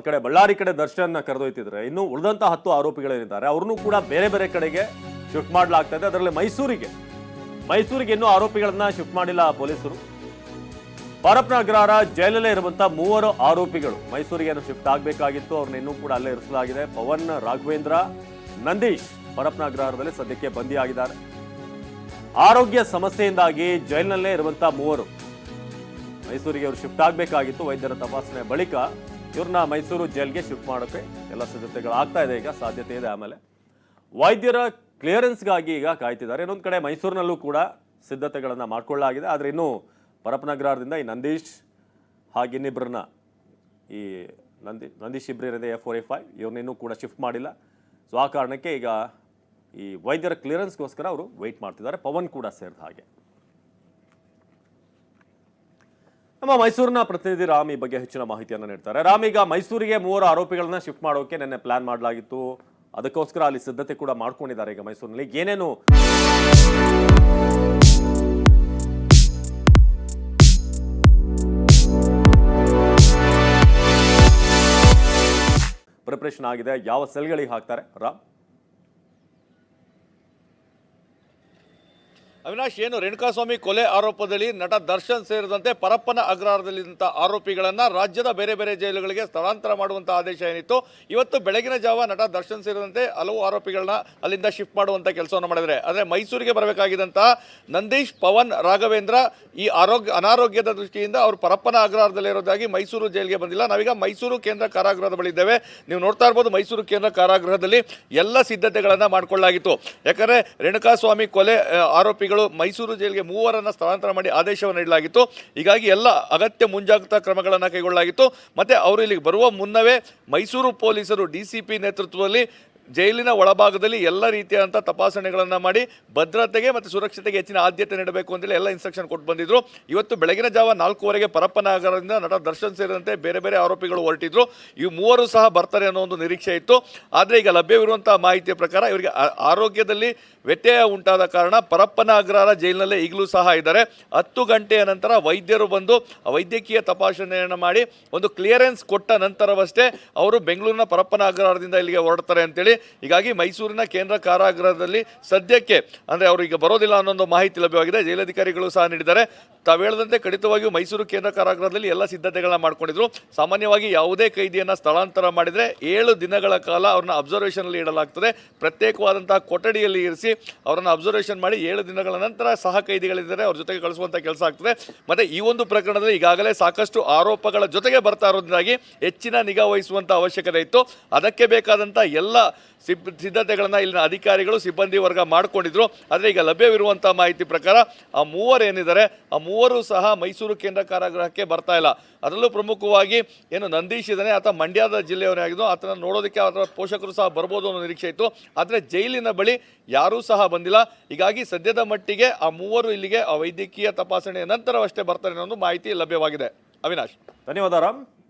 ಒಂದ್ ಕಡೆ ಬಳ್ಳಾರಿ ಕಡೆ ದರ್ಶನ ಕರೆದೊಯ್ತಿದ್ರೆ ಇನ್ನು ಉಳಿದಂತ ಹತ್ತು ಆರೋಪಿಗಳೇನಿದ್ದಾರೆ, ಅವ್ರನ್ನೂ ಕೂಡ ಬೇರೆ ಬೇರೆ ಕಡೆಗೆ ಶಿಫ್ಟ್ ಮಾಡಲಾಗ್ತಾ ಇದೆ. ಅದರಲ್ಲಿ ಮೈಸೂರಿಗೆ ಮೈಸೂರಿಗೆ ಇನ್ನೂ ಆರೋಪಿಗಳನ್ನ ಶಿಫ್ಟ್ ಮಾಡಿಲ್ಲ ಪೊಲೀಸರು. ಅಗ್ರಹಾರ ಜೈಲಲ್ಲೇ ಇರುವಂತಹ ಮೂವರು ಆರೋಪಿಗಳು ಮೈಸೂರಿಗೆ ಶಿಫ್ಟ್ ಆಗಬೇಕಾಗಿತ್ತು. ಅವ್ರನ್ನ ಇನ್ನೂ ಕೂಡ ಅಲ್ಲೇ ಇರಿಸಲಾಗಿದೆ. ಪವನ್, ರಾಘವೇಂದ್ರ, ನಂದೀಶ್ ಅಗ್ರಹಾರದಲ್ಲಿ ಸದ್ಯಕ್ಕೆ ಬಂದಿಯಾಗಿದ್ದಾರೆ. ಆರೋಗ್ಯ ಸಮಸ್ಯೆಯಿಂದಾಗಿ ಜೈಲಿನಲ್ಲೇ ಇರುವಂತಹ ಮೂವರು ಮೈಸೂರಿಗೆ ಅವರು ಶಿಫ್ಟ್ ಆಗಬೇಕಾಗಿತ್ತು. ವೈದ್ಯರ ತಪಾಸಣೆ ಬಳಿಕ ಇವ್ರನ್ನ ಮೈಸೂರು ಜೈಲ್ಗೆ ಶಿಫ್ಟ್ ಮಾಡೋಕ್ಕೆ ಎಲ್ಲ ಸಿದ್ಧತೆಗಳು ಇದೆ ಈಗ, ಸಾಧ್ಯತೆ ಇದೆ ಆಮೇಲೆ. ವೈದ್ಯರ ಕ್ಲಿಯರೆನ್ಸ್ಗಾಗಿ ಈಗ ಕಾಯ್ತಿದ್ದಾರೆ. ಇನ್ನೊಂದು ಕಡೆ ಮೈಸೂರಿನಲ್ಲೂ ಕೂಡ ಸಿದ್ಧತೆಗಳನ್ನು ಮಾಡಿಕೊಳ್ಳಲಾಗಿದೆ. ಆದರೆ ಇನ್ನೂ ಪರಪನಗರದಿಂದ ಈ ನಂದೀಶ್ ಹಾಗೆ ಇನ್ನಿಬ್ಬರನ್ನ ಈ ನಂದಿ, ನಂದೀಶ್ ಇಬ್ಬರಿದೆ ಎ ಫೋರ್ ಎ ಫೈವ್ ಇವ್ರನ್ನಿನ್ನೂ ಕೂಡ ಶಿಫ್ಟ್ ಮಾಡಿಲ್ಲ. ಸೊ ಆ ಕಾರಣಕ್ಕೆ ಈಗ ಈ ವೈದ್ಯರ ಕ್ಲಿಯರೆನ್ಸ್ಗೋಸ್ಕರ ಅವರು ವೆಯ್ಟ್ ಮಾಡ್ತಿದ್ದಾರೆ. ಪವನ್ ಕೂಡ ಸೇರಿದ ಹಾಗೆ. ನಮ್ಮ ಮೈಸೂರಿನ ಪ್ರತಿನಿಧಿ ರಾಮ್ ಈ ಬಗ್ಗೆ ಹೆಚ್ಚಿನ ಮಾಹಿತಿಯನ್ನು ನೀಡ್ತಾರೆ. ರಾಮ್ ಈಗ ಮೈಸೂರಿಗೆ ಮೂವರು ಆರೋಪಿಗಳನ್ನ ಶಿಫ್ಟ್ ಮಾಡೋಕೆ ನಿನ್ನೆ ಪ್ಲಾನ್ ಮಾಡಲಾಗಿತ್ತು. ಅದಕ್ಕೋಸ್ಕರ ಅಲ್ಲಿ ಸಿದ್ಧತೆ ಕೂಡ ಮಾಡ್ಕೊಂಡಿದ್ದಾರೆ ಈಗ ಮೈಸೂರಿನಲ್ಲಿ. ಏನೇನು? ಪ್ರಿಪ್ರೇಷನ್ ಆಗಿದೆ. ಯಾವ ಸೆಲ್ಗಳಿಗೆ ಹಾಕ್ತಾರೆ? ರಾಮ್. ಅವಿನಾಶ್ ಏನು ರೇಣುಕಾಸ್ವಾಮಿ ಕೊಲೆ ಆರೋಪದಲ್ಲಿ ನಟ ದರ್ಶನ್ ಸೇರಿದಂತೆ ಪರಪ್ಪನ ಅಗ್ರಹಾರದಲ್ಲಿದ್ದಂಥ ಆರೋಪಿಗಳನ್ನು ರಾಜ್ಯದ ಬೇರೆ ಬೇರೆ ಜೈಲುಗಳಿಗೆ ಸ್ಥಳಾಂತರ ಮಾಡುವಂಥ ಆದೇಶ ಏನಿತ್ತು? ಇವತ್ತು ಬೆಳಗಿನ ಜಾವ ನಟ ದರ್ಶನ್ ಸೇರಿದಂತೆ ಹಲವು ಆರೋಪಿಗಳನ್ನ ಅಲ್ಲಿಂದ ಶಿಫ್ಟ್ ಮಾಡುವಂಥ ಕೆಲಸವನ್ನು ಮಾಡಿದರೆ ಆದರೆ ಮೈಸೂರಿಗೆ ಬರಬೇಕಾಗಿದ್ದಂತಹ ನಂದೀಶ್ ಪವನ್ ರಾಘವೇಂದ್ರ ಈ ಆರೋಗ್ಯ ಅನಾರೋಗ್ಯದ ದೃಷ್ಟಿಯಿಂದ ಅವರು ಪರಪ್ಪನ ಅಗ್ರಹಾರದಲ್ಲಿರೋದಾಗಿ ಮೈಸೂರು ಜೈಲಿಗೆ ಬಂದಿಲ್ಲ. ನಾವೀಗ ಮೈಸೂರು ಕೇಂದ್ರ ಕಾರಾಗೃಹದ ಬಳಿ ಇದ್ದೇವೆ. ನೀವು ನೋಡ್ತಾ ಇರ್ಬೋದು ಮೈಸೂರು ಕೇಂದ್ರ ಕಾರಾಗೃಹದಲ್ಲಿ ಎಲ್ಲ ಸಿದ್ಧತೆಗಳನ್ನು ಮಾಡಿಕೊಳ್ಳಲಾಗಿತ್ತು. ಯಾಕಂದರೆ ರೇಣುಕಾಸ್ವಾಮಿ ಕೊಲೆ ಆ, ಆರೋಪಿಗಳು ಮೈಸೂರು ಜೈಲಿಗೆ ಮೂವರನ್ನು ಸ್ಥಳಾಂತರ ಮಾಡಿ ಆದೇಶವನ್ನು ನೀಡಲಾಗಿತ್ತು. ಹೀಗಾಗಿ ಎಲ್ಲ ಅಗತ್ಯ ಮುಂಜಾಗ್ರತಾ ಕ್ರಮಗಳನ್ನು ಕೈಗೊಳ್ಳಲಾಗಿತ್ತು. ಮತ್ತು ಅವರು ಇಲ್ಲಿಗೆ ಬರುವ ಮುನ್ನವೇ ಮೈಸೂರು ಪೊಲೀಸರು ಡಿ ಸಿ ಪಿ ನೇತೃತ್ವದಲ್ಲಿ ಜೈಲಿನ ಒಳಭಾಗದಲ್ಲಿ ಎಲ್ಲ ರೀತಿಯಾದಂಥ ತಪಾಸಣೆಗಳನ್ನು ಮಾಡಿ ಭದ್ರತೆಗೆ ಮತ್ತು ಸುರಕ್ಷತೆಗೆ ಹೆಚ್ಚಿನ ಆದ್ಯತೆ ನೀಡಬೇಕು ಅಂತೇಳಿ ಎಲ್ಲ ಇನ್ಸ್ಟ್ರಕ್ಷನ್ ಕೊಟ್ಟು ಬಂದಿದ್ರು. ಇವತ್ತು ಬೆಳಗಿನ ಜಾವ ನಾಲ್ಕೂವರೆಗೆ ಪರಪ್ಪನಗರದಿಂದ ನಟ ದರ್ಶನ್ ಸೇರಿದಂತೆ ಬೇರೆ ಬೇರೆ ಆರೋಪಿಗಳು ಹೊರಟಿದ್ರು. ಈ ಮೂವರು ಸಹ ಬರ್ತಾರೆ ಅನ್ನೋ ಒಂದು ನಿರೀಕ್ಷೆ ಇತ್ತು. ಆದರೆ ಈಗ ಲಭ್ಯವಿರುವಂಥ ಮಾಹಿತಿಯ ಪ್ರಕಾರ ಇವರಿಗೆ ಆರೋಗ್ಯದಲ್ಲಿ ವ್ಯತ್ಯಯ ಉಂಟಾದ ಕಾರಣ ಪರಪ್ಪನ ಅಗ್ರಹಾರ ಜೈಲಿನಲ್ಲೇ ಈಗಲೂ ಸಹ ಇದ್ದಾರೆ. ಹತ್ತು ಗಂಟೆಯ ನಂತರ ವೈದ್ಯರು ಬಂದು ವೈದ್ಯಕೀಯ ತಪಾಸಣೆಯನ್ನು ಮಾಡಿ ಒಂದು ಕ್ಲಿಯರೆನ್ಸ್ ಕೊಟ್ಟ ನಂತರವಷ್ಟೇ ಅವರು ಬೆಂಗಳೂರಿನ ಪರಪ್ಪನ ಅಗ್ರಹಾರದಿಂದ ಇಲ್ಲಿಗೆ ಹೊರಡ್ತಾರೆ ಅಂತೇಳಿ ಹೀಗಾಗಿ ಮೈಸೂರಿನ ಕೇಂದ್ರ ಕಾರಾಗೃಹದಲ್ಲಿ ಸದ್ಯಕ್ಕೆ, ಅಂದರೆ ಅವರು ಈಗ ಬರೋದಿಲ್ಲ ಅನ್ನೋ ಒಂದು ಮಾಹಿತಿ ಲಭ್ಯವಾಗಿದೆ. ಜೈಲಧಿಕಾರಿಗಳು ಸಹ ನೀಡಿದ್ದಾರೆ. ತಾವು ಹೇಳದಂತೆ ಖಂಡಿತವಾಗಿಯೂ ಮೈಸೂರು ಕೇಂದ್ರ ಕಾರಾಗೃಹದಲ್ಲಿ ಎಲ್ಲ ಸಿದ್ಧತೆಗಳನ್ನ ಮಾಡ್ಕೊಂಡಿದ್ರು. ಸಾಮಾನ್ಯವಾಗಿ ಯಾವುದೇ ಕೈದಿಯನ್ನು ಸ್ಥಳಾಂತರ ಮಾಡಿದರೆ ಏಳು ದಿನಗಳ ಕಾಲ ಅವ್ರನ್ನ ಅಬ್ಸರ್ವೇಷನಲ್ಲಿ ಇಡಲಾಗ್ತದೆ. ಪ್ರತ್ಯೇಕವಾದಂತಹ ಕೊಠಡಿಯಲ್ಲಿ ಇರಿಸಿ ಅವರನ್ನು ಅಬ್ಸರ್ವೇಷನ್ ಮಾಡಿ ಏಳು ದಿನಗಳ ನಂತರ ಸಹ ಕೈದಿಗಳಿದ್ದಾರೆ. ಅವ್ರ ಜೊತೆಗೆ ಕಳಿಸುವಂಥ ಕೆಲಸ ಆಗ್ತದೆ. ಮತ್ತು ಈ ಒಂದು ಪ್ರಕರಣದಲ್ಲಿ ಈಗಾಗಲೇ ಸಾಕಷ್ಟು ಆರೋಪಗಳ ಜೊತೆಗೆ ಬರ್ತಾ ಇರೋದ್ರಿಂದಾಗಿ ಹೆಚ್ಚಿನ ನಿಗಾ ವಹಿಸುವಂಥ ಅವಶ್ಯಕತೆ ಇತ್ತು. ಅದಕ್ಕೆ ಬೇಕಾದಂಥ ಎಲ್ಲ ಸಿಬ್ ಸಿದ್ಧತೆಗಳನ್ನು ಇಲ್ಲಿನ ಅಧಿಕಾರಿಗಳು ಸಿಬ್ಬಂದಿ ವರ್ಗ ಮಾಡಿಕೊಂಡಿದ್ರು. ಆದರೆ ಈಗ ಲಭ್ಯವಿರುವಂಥ ಮಾಹಿತಿ ಪ್ರಕಾರ ಆ ಮೂವರು ಏನಿದ್ದಾರೆ, ಆ ಮೂವರು ಸಹ ಮೈಸೂರು ಕೇಂದ್ರ ಕಾರಾಗೃಹಕ್ಕೆ ಬರ್ತಾ ಇಲ್ಲ. ಅದರಲ್ಲೂ ಪ್ರಮುಖವಾಗಿ ಏನು ನಂದೀಶ್ ಇದ್ದಾನೆ ಆತ ಮಂಡ್ಯದ ಜಿಲ್ಲೆಯವನೇ ಆಗಿದ್ದು, ಆತನ ನೋಡೋದಕ್ಕೆ ಅದರ ಪೋಷಕರು ಸಹ ಬರ್ಬೋದು ಅನ್ನೋ ನಿರೀಕ್ಷೆ ಇತ್ತು. ಆದರೆ ಜೈಲಿನ ಬಳಿ ಯಾರೂ ಸಹ ಬಂದಿಲ್ಲ. ಹೀಗಾಗಿ ಸದ್ಯದ ಮಟ್ಟಿಗೆ ಆ ಮೂವರು ಇಲ್ಲಿಗೆ ಆ ವೈದ್ಯಕೀಯ ತಪಾಸಣೆಯ ನಂತರವಷ್ಟೇ ಬರ್ತಾರೆ ಅನ್ನೋ ಒಂದು ಮಾಹಿತಿ ಲಭ್ಯವಾಗಿದೆ. ಅವಿನಾಶ್. ಧನ್ಯವಾದ ರಾಮ್.